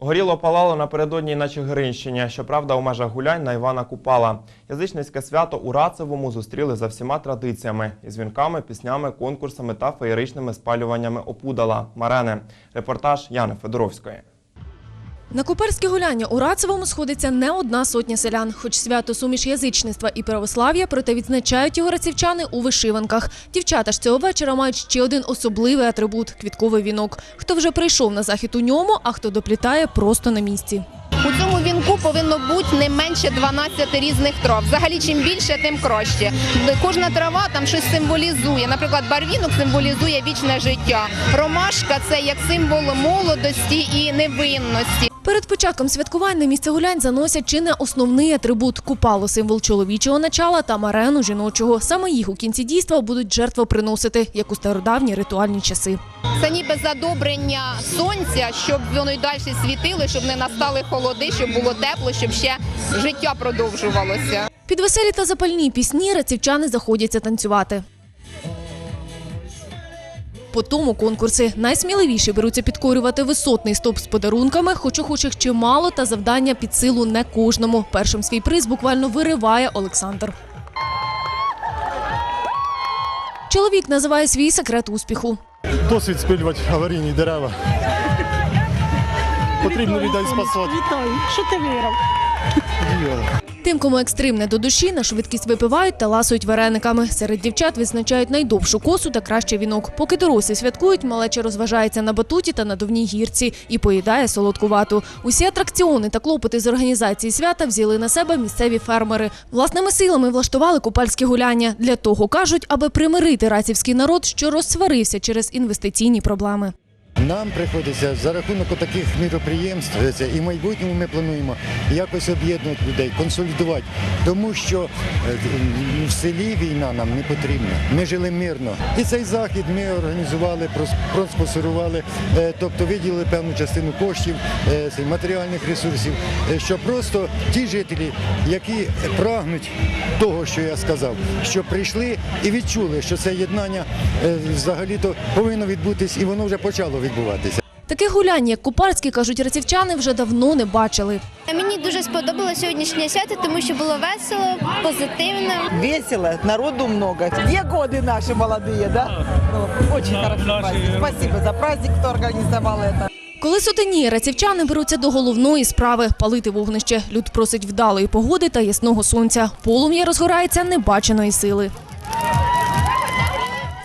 Горіло палало напередодні на Чигиринщині. Щоправда, у межах гулянь на Івана Купала. Язичницьке свято у Рацевому зустріли за всіма традиціями із вінками, піснями, конкурсами та феєричними спалюваннями опудала. Марени. Репортаж Яни Федоровської. На куперське гуляння у Рацевому сходиться не одна сотня селян. Хоч свято суміш язичництва і православ'я, проте відзначають його рацівчани у вишиванках. Дівчата ж цього вечора мають ще один особливий атрибут – квітковий вінок. Хто вже прийшов на захід у ньому, а хто доплітає просто на місці. У цьому вінку повинно бути не менше 12 різних трав. Взагалі, чим більше, тим краще. Кожна трава там щось символізує. Наприклад, барвінок символізує вічне життя. Ромашка це як символ молодості і невинності. Перед початком святкувань на місце гулянь заносять чи не основний атрибут – купало – символ чоловічого начала та марену жіночого. Саме їх у кінці дійства будуть жертвоприносити, як у стародавні ритуальні часи. Це ніби задобрення сонця, щоб воно й далі світило, щоб не настали холоди, щоб було тепло, щоб ще життя продовжувалося. Під веселі та запальні пісні рацівчани заходяться танцювати. По тому конкурси найсміливіші беруться підкорювати висотний стоп з подарунками, хоч охочих чимало, та завдання під силу не кожному. Першим свій приз буквально вириває Олександр. Чоловік називає свій секрет успіху. досвід спилювати аварійні дерева. Потрібно людей спасати. Вітаю, що ти виграв? Тим, кому екстрим не до душі, на швидкість випивають та ласують варениками. Серед дівчат відзначають найдовшу косу та кращий вінок. Поки дорослі святкують, малеча розважається на батуті та надувній гірці і поїдає солодку вату. Усі атракціони та клопоти з організації свята взяли на себе місцеві фермери. Власними силами влаштували купальське гуляння. Для того кажуть, аби примирити рацівський народ, що розсварився через інвестиційні проблеми. Нам приходиться за рахунок таких міроприємств е, і в майбутньому ми плануємо якось об'єднувати людей, консолідувати, тому що е, в селі війна нам не потрібна. Ми жили мирно. І цей захід ми організували, прос- проспонсорували, е, тобто виділили певну частину коштів, матеріальних ресурсів, щоб просто ті жителі, які прагнуть того, що я сказав, що прийшли і відчули, що це єднання взагалі-то повинно відбутись, і воно вже почало відбуватися. Таких гулянь, як купальські, кажуть рацівчани, вже давно не бачили. Мені дуже сподобалося сьогоднішнє свято, тому що було весело, позитивно. Весело, народу много. Где годы наши молодые, да? Ну, очень хороший праздник. Спасибо за праздник, кто организовал это. Коли сутеніє, рацівчани беруться до головної справи – палити вогнище. Люд просить вдалої погоди та ясного сонця. Полум'я розгорається небаченої сили.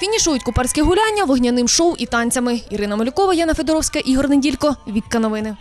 Фінішують купарські гуляння вогняним шоу і танцями. Ірина Малюкова, Яна Федоровська, Ігор Неділько. Вікка новини.